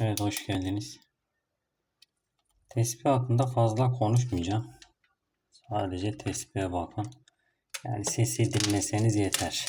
Evet hoş geldiniz. Tespih hakkında fazla konuşmayacağım. Sadece tespihe bakın. Yani sesi dinleseniz yeter.